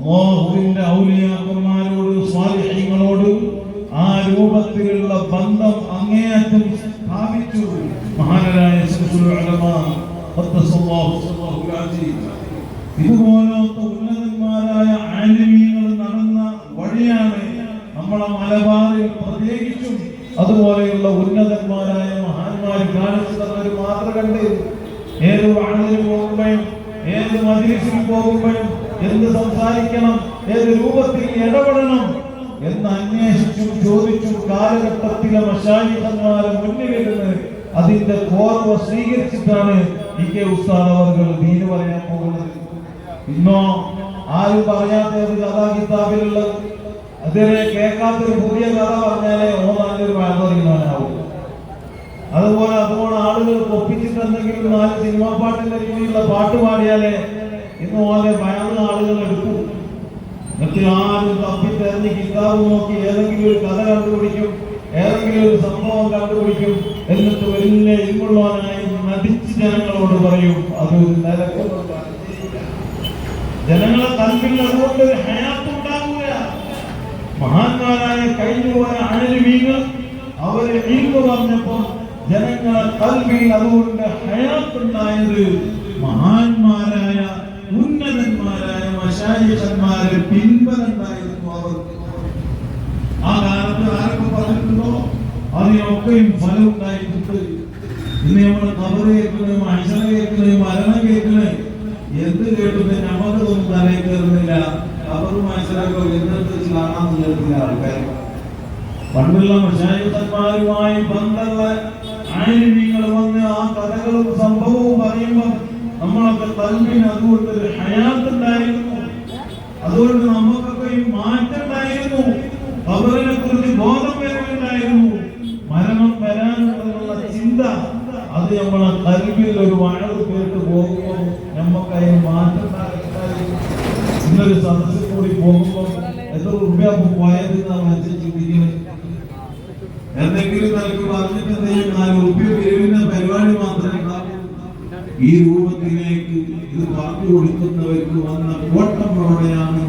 അള്ളാഹുവിന്റെ ഔലിയാക്കന്മാരോട് സ്വാലിഹ്യങ്ങളോട് ആ രൂപത്തിലുള്ള ബന്ധം അങ്ങേയറ്റം സ്ഥാപിച്ചു മഹാനരായ. ഇതുപോലത്തെ ഉന്നതന്മാരായ ആലിമീങ്ങൾ നടന്ന വഴിയാണ് നമ്മളെ മലബാറിൽ പ്രത്യേകിച്ചും അതുപോലെയുള്ള ഉന്നതന്മാരായ മഹാന്മാർ കാണിച്ചു മാത്രം ഒരു മാതൃ കണ്ട് ഏത് വാണിന് പോകുമ്പോഴും ഏത് മജിലിസിൽ പോകുമ്പോഴും എന്ത് സംസാരിക്കണം? ഏത് രൂപത്തിൽ ഇടപെടണം? എന്ന് അന്വേഷിച്ചും ചോദിച്ചും കാലഘട്ടത്തിലെ മഷായിഹന്മാരെ മുന്നിലിരുന്ന് അതിന്റെ കോർവ സ്വീകരിച്ചിട്ടാണ് ഇ കെ ഉസ്താദ് അവർ ദീന് പറയാൻ പോകുന്നത്. ഇന്നോ ആരും പറയാത്ത ഒരു കഥാ കിതാബിലുള്ളത് അതിനെ കേൾക്കാത്തൊരു പുതിയ കഥ പറഞ്ഞാലേ ഓ നല്ലൊരു വളർന്നറിയുന്നവനാവും അതുപോലെ അതുപോലെ ആളുകൾ ഒപ്പിച്ചിട്ടുണ്ടെങ്കിലും നാല് സിനിമാ പാട്ടിന്റെ രീതിയിലുള്ള പാട്ട് പാടിയാലേ പോലെ ഭയന്ന ആളുകൾ എടുക്കും എന്നിട്ട് ആരും തപ്പി തെരഞ്ഞ് കിതാബ് നോക്കി ഏതെങ്കിലും ഒരു കഥ കണ്ടുപിടിക്കും ഏതെങ്കിലും ഒരു സംഭവം കണ്ടുപിടിക്കും എന്നിട്ട് വലിയ ഇരുമുള്ളവനായി നടിച്ച് ജനങ്ങളോട് പറയും അത് ജനങ്ങളെ തമ്മിൽ അതുകൊണ്ട് ഒരു ഹയാത്ത് ഉണ്ടാകുക മഹാന്മാരായ കഴിഞ്ഞുപോയ ആലിമീങ്ങൾ അവരെ ഇൽമു പറഞ്ഞപ്പോൾ ജനങ്ങളെ കൽവിൽ അതുകൊണ്ട് ഹയാത്തുണ്ടായത് മഹാന്മാരായ ഉന്നതന്മാരായ മശായിഖന്മാരെ പിൻബലുണ്ടായിരുന്നു അവർക്ക് ആ കാലത്ത് ആരൊക്കെ പറഞ്ഞിട്ടുണ്ടോ? അതിനൊക്കെയും ഫലം ഉണ്ടായിട്ടുണ്ട് ഇന്ന് നമ്മൾ കബറ് കേൾക്കുന്നത് മനുഷ്യനെ കേൾക്കുന്നത് മരണം കേൾക്കുന്നത് എന്ത് കേട്ടത് നമ്മളൊന്നും തലയിൽ കയറുന്നില്ല. കബറും മനസ്സിലാക്കോ എന്നിട്ട് വെച്ച് കാണാൻ കേൾക്കില്ല ആൾക്കാർ പണ്ടുള്ള മഷായുധന്മാരുമായി ബന്ധമുള്ള നിങ്ങൾ വന്ന് ആ കഥകളും സംഭവവും തൽവിന് അതുകൊണ്ട് ഒരു ഹയാത്തുണ്ടായിരുന്നു. അതുകൊണ്ട് നമുക്കൊക്കെ ഈ മാറ്റം ഉണ്ടായിരുന്നു അവരെ കുറിച്ച് ബോധം വരുന്നുണ്ടായിരുന്നു മരണം വരാനുള്ള ചിന്ത അത് നമ്മളെ കൽബിൽ ഒരു വഴവ് കേട്ട് പോകുമ്പോൾ നമുക്ക് അതിന് മാറ്റം ഇന്നൊരു സദസ്സിൽ കൂടി പോകുമ്പോൾ എത്ര റുപ്യ പോയത് നാം മനസ്സിൽ ചിന്തിക്കുന്നത് എന്തെങ്കിലും നിനക്ക് പറഞ്ഞിട്ടുണ്ടെങ്കിൽ നാല് റുപ്യ പരിപാടി മാത്രമേ ഈ ഈ രൂപത്തിലേക്ക് ഇത് പറഞ്ഞു കൊടുക്കുന്നവർക്ക് വന്ന കോട്ടം എവിടെയാണ്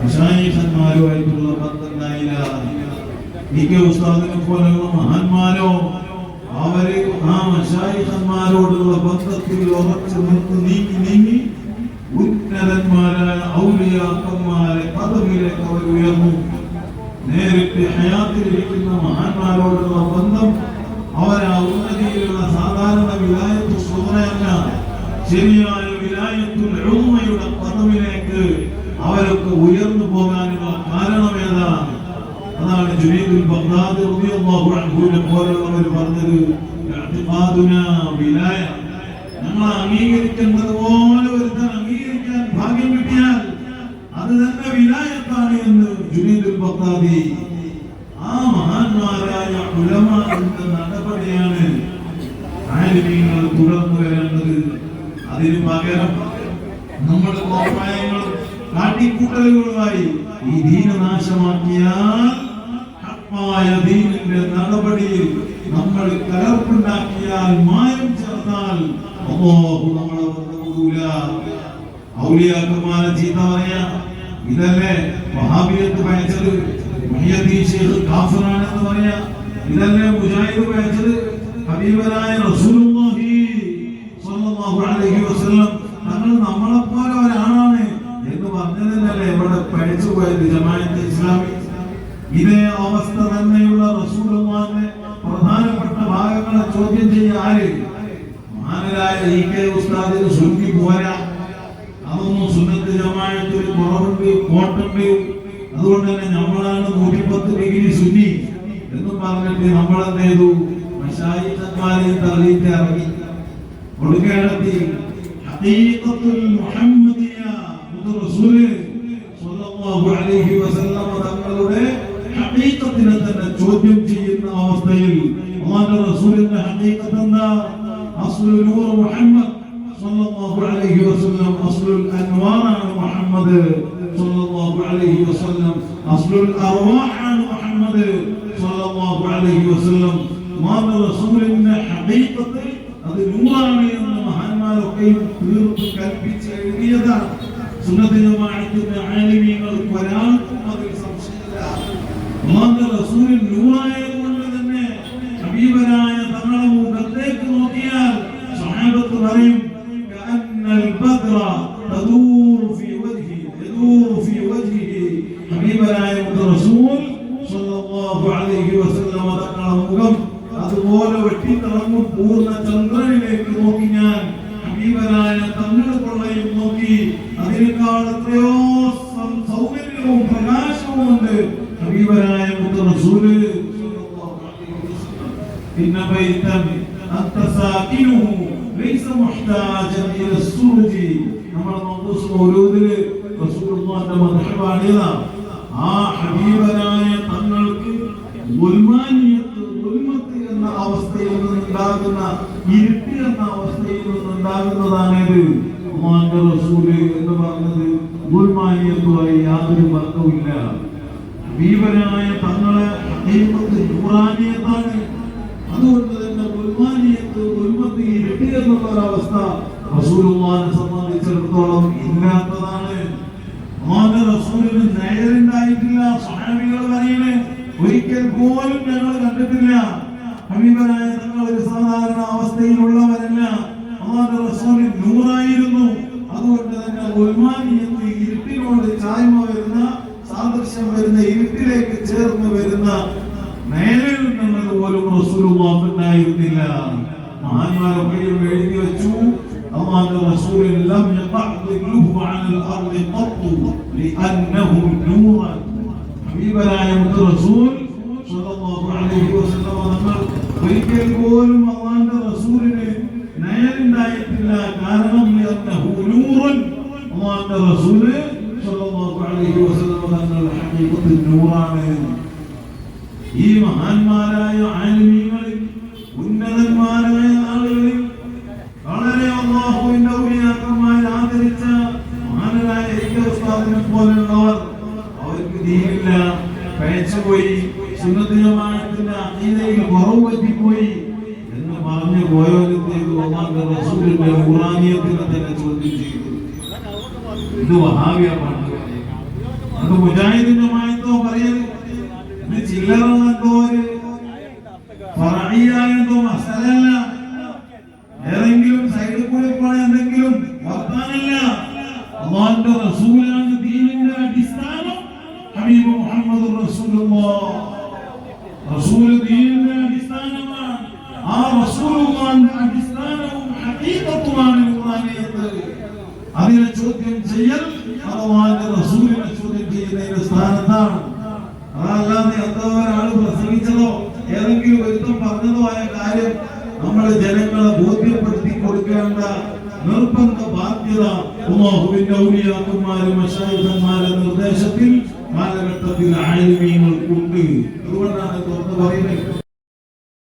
മഷായിഖന്മാരുമായിട്ടുള്ള ബന്ധമില്ല ഉസ്താദിനെ പോലെയുള്ള മഹാന്മാരോ അവരെ ആ മഷായിഷന്മാരോടുള്ള ബന്ധത്തിൽ ഉറച്ചു നിർത്ത് നീങ്ങി നീങ്ങി ഉന്നതന്മാരായ ഔലിയാക്കന്മാരെ പദവിയിലേക്ക് അവർ ഉയർന്നു. നേരിട്ട് ഹയാത്തിലിരിക്കുന്ന മഹാന്മാരോടുള്ള ബന്ധം അവരാ ഉന്നതിയിലുള്ള സാധാരണ സുഹറയല്ല ശരിയായ വിലായത്തും ഉമ്മയുടെ പദവിലേക്ക് അവരൊക്കെ ഉയർന്നു പോകാനുള്ള കാരണം ഏതാണ്? അതാണ് ജുനീദുൽ ബഗ്ദാദി റളിയല്ലാഹു അൻഹുവിനെ പോലുള്ളവർ പറഞ്ഞത് ഇഅ്തിഖാദുനാ വിലായ. നമ്മൾ അംഗീകരിക്കേണ്ടത് പോലെ ഒരുത്തൻ അംഗീകരിക്കാൻ ഭാഗ്യം കിട്ടിയാൽ അത് തന്നെ വിലായത്താണ് എന്ന് ജുനീദുൽ ബഗ്ദാദി. ആ മഹാന്മാരായ ഉലമാന്റെ നടപടിയാണ് ആലിമീങ്ങൾ തുടർന്നു വരേണ്ടത്. അതിന് പകരം നമ്മുടെ കോപ്പായങ്ങളും കാട്ടിക്കൂട്ടലുകളുമായി ഈ ദീന നാശമാക്കിയാൽ ഹക്കായ ദീനിന്റെ നടപടിയിൽ നമ്മൾ കലർപ്പുണ്ടാക്കിയാൽ മായം ചേർത്താൽ അല്ലാഹു നമ്മളെ വെറുതെ ഔലിയാക്കന്മാരെ ചീത്ത പറയാ. ഇതല്ലേ വഹാബിയത്ത് പയച്ചത്? മുഹിയദ്ദീൻ ശൈഖ് കാഫിറാണെന്ന് പറയാ. ഇതല്ലേ മുജാഹിദ് പയച്ചത്? ഹബീബനായ സ്വല്ലല്ലാഹു അലൈഹി വസല്ലം തങ്ങൾ നമ്മളെപ്പോലെ ഒരാളാണ് എന്ന് പറഞ്ഞതിനല്ലേ ഇവിടെ പഠിച്ചു പോയത് ജമാഅത്ത് ഇസ്ലാമി. ഇതേ അവസ്ഥ തന്നെയുള്ള റസൂലുള്ളാഹിന്റെ പ്രധാനപ്പെട്ട ഭാഗങ്ങളെ ചോദ്യം ചെയ്യാൻ ആര്? മഹാനരായ ഇ കെ ഉസ്താദിന് സുന്നി പോരാ. അതൊന്നും സുന്നത്ത് ജമാഅത്തിൽ കുറവുണ്ട് കോട്ടുണ്ട് അതുകൊണ്ട് തന്നെ നമ്മളാണ് നൂറ്റിപ്പത്ത് ഡിഗ്രി സുന്നി എന്ന് പറഞ്ഞിട്ട് നമ്മൾ എന്ത് ചെയ്തു? മഷായിഖന്മാരെ തള്ളിയിട്ട് ഇറങ്ങി. കൊടുക്കേണ്ടത്തി ഹഖീഖത്തുൽ മുഹമ്മദിയ മുഹമ്മദ് റസൂൽ സ്വല്ലല്ലാഹു അലൈഹി വസല്ലം തങ്ങളുടെ ഹഖീഖത്തിനെ തന്നെ ചോദ്യം ചെയ്യുന്ന അവസ്ഥയിൽ അല്ലാഹുവിന്റെ റസൂലിന്റെ ഹഖീഖത്ത് എന്താ അസ്ലു നൂർ മുഹമ്മദ് സല്ലല്ലാഹു അലൈഹി വസല്ലം അസ്ലുൽ അൻവാറാണ് മുഹമ്മദ് സല്ലല്ലാഹു അലൈഹി വസല്ലം അസ്ലുൽ അർവാഹാണ് മുഹമ്മദ് സല്ലല്ലാഹു അലൈഹി വസല്ലം അത് മാണിക്കുന്ന ആലിമീങ്ങൾക്ക് ഒരാൾക്കും അതിൽ സംശയമില്ല അള്ളാഹുവിന്റെ റസൂലിൽ നൂറായതുകൊണ്ട് തന്നെ ഹബീബരായ തങ്ങളുടെ മുഖത്തേക്ക് നോക്കിയാൽ സഹാബത്ത് പറയും പ്രയാസം സൗകര്യവും പ്രകാശവും ഉണ്ട് ഹബീബരായ റസൂൽ ഇന്ന ബൈതൻ അന്ത സാകിനുഹു ലൈസ മുഹ്താജൻ ഇല സുർജി നമ്മൾ നോക്കുന്ന ഓരോതിൽ റസൂലുള്ളാഹിന്റെ മദ്ഹബാണ് ആ ഹബീബനായ തങ്ങൾക്ക് ഉൽമാനിയത്ത് ഉൽമത്ത് എന്ന അവസ്ഥയിൽ നിന്നുണ്ടാകുന്ന ഇരുട്ട് എന്ന അവസ്ഥയിൽ എന്ന് പറഞ്ഞത് ഉൽമാനിയത്തുമായി യാതൊരു ബന്ധവുമില്ല ഭീവരായ തങ്ങളെ ഹബീബത്ത് നൂറാനിയത്താണ് അതുകൊണ്ട് തന്നെ ഉൽമാനിയത്ത് ഉൽമത്ത് ഇരട്ടി എന്നുള്ള ഒരവസ്ഥ റസൂലുള്ളാഹിനെ സംബന്ധിച്ചിടത്തോളം ഇല്ലാത്തതാണ്. മോന്റെ റസൂലിന് നേരുണ്ടായിട്ടില്ല. സ്വഹാബികൾ പറയണേ ഒരിക്കൽ പോലും ഞങ്ങൾ കണ്ടിട്ടില്ല. ഹബീബനായ തങ്ങൾ ഒരു സാധാരണ അവസ്ഥയിലുള്ളവരല്ല മോന്റെ റസൂലിൽ നൂറായിരുന്നു അതുകൊണ്ട് തന്നെ ഉൽമാനിയത്ത് ഇരുട്ടിനോട് ചായ്മ വരുന്ന സാദൃശ്യം വരുന്ന ഇരുട്ടിലേക്ക് ചേർന്ന് വരുന്ന നേരിൽ നിന്നത് പോലും റസൂലുള്ളാഹിണ്ടായിരുന്നില്ല മഹാന്മാരൊക്കെയും എഴുതി വെച്ചു അള്ളാഹുവിന്റെ റസൂൽ ലം യഖഅ ദില്ലുഹു അലൽ അർളി ഖത്തു ലിഅന്നഹു നൂറൻ. ഹബീബനായ മുത്ത് റസൂൽ സ്വല്ലല്ലാഹു അലൈഹി വസല്ലം നമ്മൾ ഒരിക്കൽ പോലും അള്ളാഹുവിന്റെ റസൂലിന് നേരുണ്ടായിട്ടില്ല കാരണം ലിഅന്നഹു നൂറൻ. നൂറാണ്. ഈ മഹാന്മാരായ ആലിമീങ്ങളിൽ ഉന്നതന്മാരായ ആളുകളിൽ വളരെ അള്ളാഹുവിന്റെ ഔലിയാക്കന്മാർ ആദരിച്ച മഹാനായ ഉസ്താദിനെ പോലെയുള്ളവർ അവർക്ക് ദീനില്ല. പയച്ചുപോയി സുന്നത്ത് അതീതയിൽ കുറവ് പറ്റിപ്പോയി എന്ന് പറഞ്ഞു പോയോലത്തേക്ക് ഒന്നാം റസൂലിന്റെ ഖുറാനിയത്തിനെ തന്നെ ചോദ്യം ചെയ്തു. ഇത് വഹാബിയ പാട്ട് അത് മുജാഹിദിന്റെ മായത്തോ പറയരുത് ഇത് ചില്ലറ എന്തോ ഒരു ഫറഈയായ എന്തോ മസലല്ല ഏതെങ്കിലും സൈഡിൽ കൂടെ പോയ എന്തെങ്കിലും വർത്താനല്ല. അള്ളാഹിന്റെ റസൂലാണ് ദീനിന്റെ അടിസ്ഥാനം. ഹബീബ് മുഹമ്മദ് റസൂൽ ദീനിന്റെ അടിസ്ഥാനമാണ്. ആ റസൂലുള്ളാഹിന്റെ അടിസ്ഥാനവും ഹഖീഖത്തുമാണ് ഖുർആനിയത്ത് അതിനെ ചോദ്യം ചെയ്യൽ അള്ളാഹിന്റെ ഏതെങ്കിലും ഒരുത്തം പറഞ്ഞതോ ആയ കാര്യം നമ്മുടെ ജനങ്ങളെ ബോധ്യപ്പെടുത്തി കൊടുക്കേണ്ട നിർബന്ധ ബാധ്യത ഉമാഹുവിന്റെ നിർദ്ദേശത്തിൽ കാലഘട്ടത്തിൽ ആലിമീങ്ങൾക്കുണ്ട് അതുകൊണ്ടാണ് തുറന്നു പറയുന്നത്.